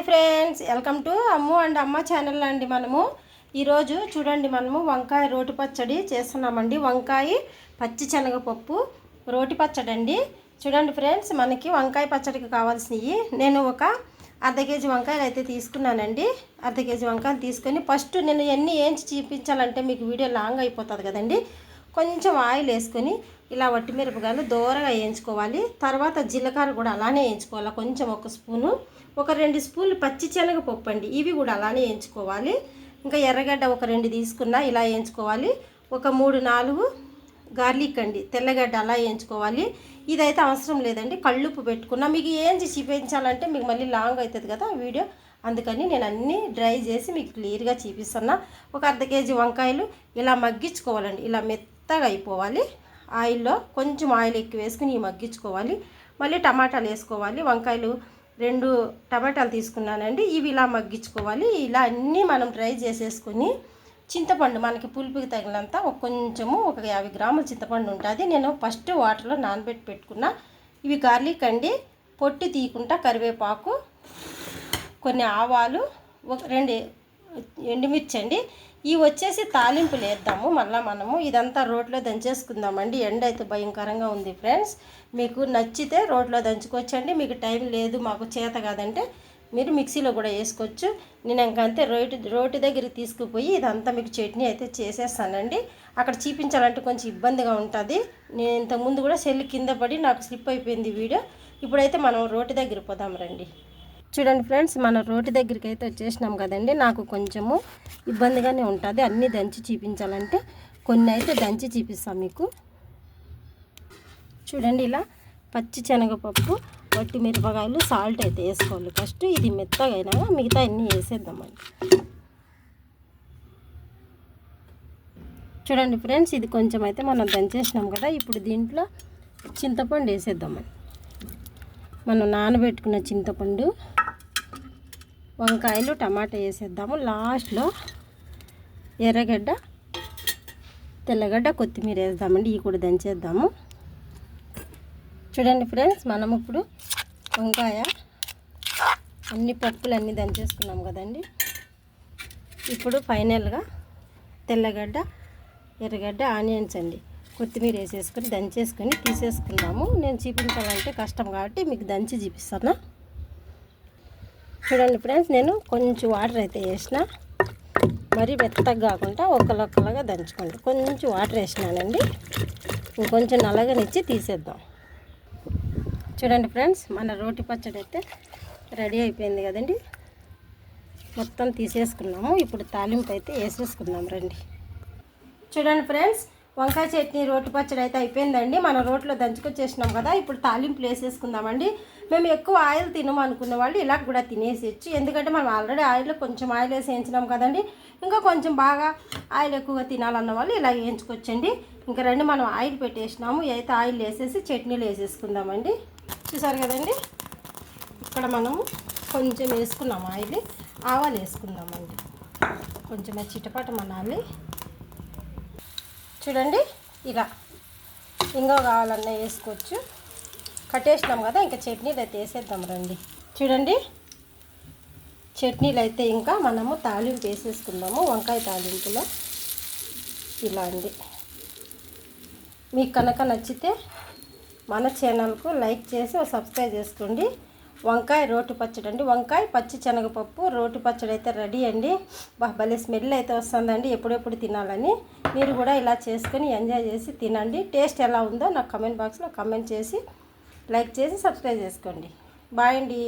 Hi friends welcome to Ammu and Amma channel అండి మనము. ఈరోజు చూడండి మనము వంకాయ రోటి పచ్చడి చేస్తున్నామండి. వంకాయ పచ్చి శనగపప్పు రోటి పచ్చడి అండి. చూడండి ఫ్రెండ్స్ మనకి వంకాయ పచ్చడికి కావాల్సినవి. నేను ఒక అర్ధ కేజీ వంకాయలు అయితే తీసుకున్నానండి. అర్ధ కేజీ వంకాయలు తీసుకొని ఫస్ట్ నేను ఎన్ని ఏంచి చూపించాలంటే మీకు వీడియో లాంగ్ అయిపోతుంది కదండి. కొంచెం ఆయిల్ వేసుకొని ఇలా వట్టి మిరపకాయలు దూరగా వేయించుకోవాలి. తర్వాత జీలకర్ర కూడా అలానే వేయించుకోవాలి. కొంచెం ఒక స్పూను. ఒక రెండు స్పూన్లు పచ్చి శనగపప్పు అండి. ఇవి కూడా అలానే వేయించుకోవాలి. ఇంకా ఎర్రగడ్డ ఒక రెండు తీసుకున్నా ఇలా వేయించుకోవాలి. ఒక మూడు నాలుగు గార్లిక్ అండి. తెల్లగడ్డ అలా వేయించుకోవాలి. ఇదైతే అవసరం లేదండి. కళ్ళుప్పు పెట్టుకున్నా. మీకు ఏంచి చూపించాలంటే మీకు మళ్ళీ లాంగ్ అవుతుంది కదా వీడియో. అందుకని నేను అన్నీ డ్రై చేసి మీకు క్లియర్గా చూపిస్తున్నా. ఒక అర్ధ కేజీ వంకాయలు ఇలా మగ్గించుకోవాలండి. ఇలా మెత్తగా అయిపోవాలి. ఆయిల్లో కొంచెం ఆయిల్ ఎక్కువ వేసుకుని మగ్గించుకోవాలి. మళ్ళీ టమాటాలు వేసుకోవాలి. వంకాయలు రెండు టమాటాలు తీసుకున్నానండి. ఇవి ఇలా మగ్గించుకోవాలి. ఇలా అన్నీ మనం డ్రై చేసేసుకొని చింతపండు మనకి పులుపుకి తగినంత ఒక కొంచెము ఒక యాభై గ్రాముల చింతపండు ఉంటుంది. నేను ఫస్ట్ వాటర్లో నానబెట్టి పెట్టుకున్న ఇవి గార్లిక్ అండి. పొట్టి తీయకుండా కరివేపాకు కొన్ని ఆవాలు ఒక రెండు ఎండుమిర్చి అండి ఇవి వచ్చేసి తాలింపులు వేద్దాము మళ్ళీ మనము. ఇదంతా రోట్లో దంచేసుకుందామండి. ఎండ అయితే భయంకరంగా ఉంది ఫ్రెండ్స్. మీకు నచ్చితే రోట్లో దంచుకోవచ్చండి. మీకు టైం లేదు మాకు చేత కాదంటే మీరు మిక్సీలో కూడా వేసుకోవచ్చు. నేను ఇంకంతే రోటి రోటి దగ్గరికి తీసుకుపోయి ఇదంతా మీకు చట్నీ అయితే చేసేస్తానండి. అక్కడ చూపించాలంటే కొంచెం ఇబ్బందిగా ఉంటుంది. నేను ఇంతకుముందు కూడా సెల్ కింద పడి నాకు స్లిప్ అయిపోయింది వీడియో. ఇప్పుడైతే మనం రోటి దగ్గర పోదాం రండి. చూడండి ఫ్రెండ్స్ మన రోటి దగ్గరికి అయితే వచ్చేసినాం కదండి. నాకు కొంచెము ఇబ్బందిగానే ఉంటుంది. అన్నీ దంచి చూపించాలంటే కొన్ని అయితే దంచి చూపిస్తాం మీకు. చూడండి ఇలా పచ్చి శనగపప్పు వట్టి మిరపకాయలు సాల్ట్ అయితే వేసుకోవాలి ఫస్ట్. ఇది మెత్తగా అయినాక మిగతా అన్నీ వేసేద్దామండి. చూడండి ఫ్రెండ్స్ ఇది కొంచెం అయితే మనం దంచేసినాం కదా. ఇప్పుడు దీంట్లో చింతపండు వేసేద్దామండి. మనం నానబెట్టుకున్న చింతపండు వంకాయలు టమాటా వేసేద్దాము. లాస్ట్లో ఎర్రగడ్డ తెల్లగడ్డ కొత్తిమీర వేద్దామండి. ఇవి కూడా దంచేద్దాము. చూడండి ఫ్రెండ్స్ మనం ఇప్పుడు వంకాయ అన్ని పప్పులు అన్నీ దంచేసుకున్నాం కదండి. ఇప్పుడు ఫైనల్గా తెల్లగడ్డ ఎర్రగడ్డ ఆనియన్స్ అండి. కొత్తిమీర వేసేసుకొని దంచేసుకొని తీసేసుకుందాము. నేను చూపించాలంటే కష్టం కాబట్టి మీకు దంచి చూపిస్తాను? చూడండి ఫ్రెండ్స్ నేను కొంచెం వాటర్ అయితే వేసిన. మరీ మెత్తగా కాకుండా ఒకలొక్కలాగా దంచుకోండి. కొంచెం వాటర్ వేసినానండి. ఇంకొంచెం నల్లగనిచ్చి తీసేద్దాం. చూడండి ఫ్రెండ్స్ మన రోటి పచ్చడి అయితే రెడీ అయిపోయింది కదండి. మొత్తం తీసేసుకున్నాము. ఇప్పుడు తాలింపు అయితే వేసేసుకుందాం రండి. చూడండి ఫ్రెండ్స్ వంకాయ చట్నీ రోటి పచ్చడి అయితే అయిపోయిందండి. మన రోట్లో దంచుకొచ్చేసినాం కదా ఇప్పుడు తాలింపులు వేసేసుకుందామండి. మేము ఎక్కువ ఆయిల్ తినమనుకున్న వాళ్ళు ఇలా కూడా తినేసేయచ్చు. ఎందుకంటే మనం ఆల్రెడీ ఆయిల్లో కొంచెం ఆయిల్ వేసి వేయించినాం కదండి. ఇంకా కొంచెం బాగా ఆయిల్ ఎక్కువగా తినాలన్న వాళ్ళు ఇలా వేయించుకొచ్చండి ఇంకా రండి మనం ఆయిల్ పెట్టేసినాము. అయితే ఆయిల్ వేసేసి చట్నీలు వేసేసుకుందామండి. చూసారు కదండి? ఇక్కడ మనము కొంచెం వేసుకున్నాం ఆయిల్. ఆవాలు వేసుకుందామండి. కొంచెం చిటపట మనాలి చూడండి ఇలా. ఇంకో కావాలన్నా వేసుకోవచ్చు. కట్టేసినాం కదా ఇంకా చట్నీలు అయితే వేసేద్దాం రండి. చూడండి చట్నీలు అయితే ఇంకా మనము తాలింపు వేసేసుకుందాము వంకాయ తాలింపులో. ఇలా అండి. మీకు కనుక నచ్చితే మన ఛానల్కు లైక్ చేసి సబ్స్క్రైబ్ చేసుకోండి. వంకాయ రోటి పచ్చడి అండి. వంకాయ పచ్చి శనగపప్పు రోటి పచ్చడి అయితే రెడీ అండి. భలే స్మెల్ అయితే వస్తుందండి. ఎప్పుడెప్పుడు తినాలని మీరు కూడా ఇలా చేసుకొని ఎంజాయ్ చేసి తినండి. టేస్ట్ ఎలా ఉందో నాకు కమెంట్ బాక్స్లో కమెంట్ చేసి లైక్ చేసి సబ్స్క్రైబ్ చేసుకోండి. బాయ్ అండి.